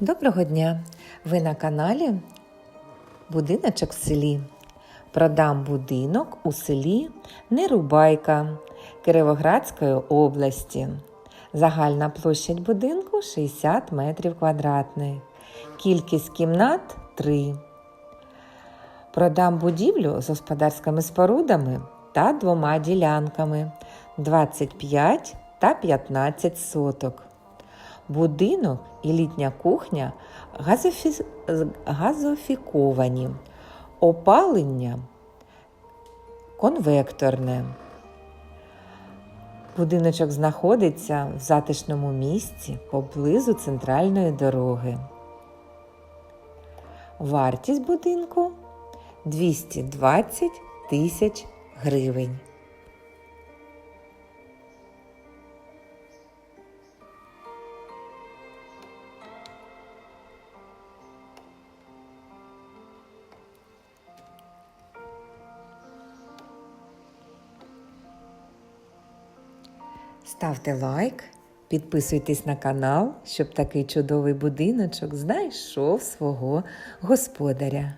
Доброго дня! Ви на каналі Будиночок в селі. Продам будинок у селі Нерубайка Кировоградської області. Загальна площадь будинку 60 метрів квадратних. Кількість кімнат 3. Продам будівлю з господарськими спорудами та двома ділянками 25 та 15 соток. Будинок і літня кухня газофі... газофіковані, опалення конвекторне. Будиночок знаходиться в затишному місці поблизу центральної дороги. Вартість будинку 220 тисяч гривень. Ставте лайк, підписуйтесь на канал, щоб такий чудовий будиночок знайшов свого господаря.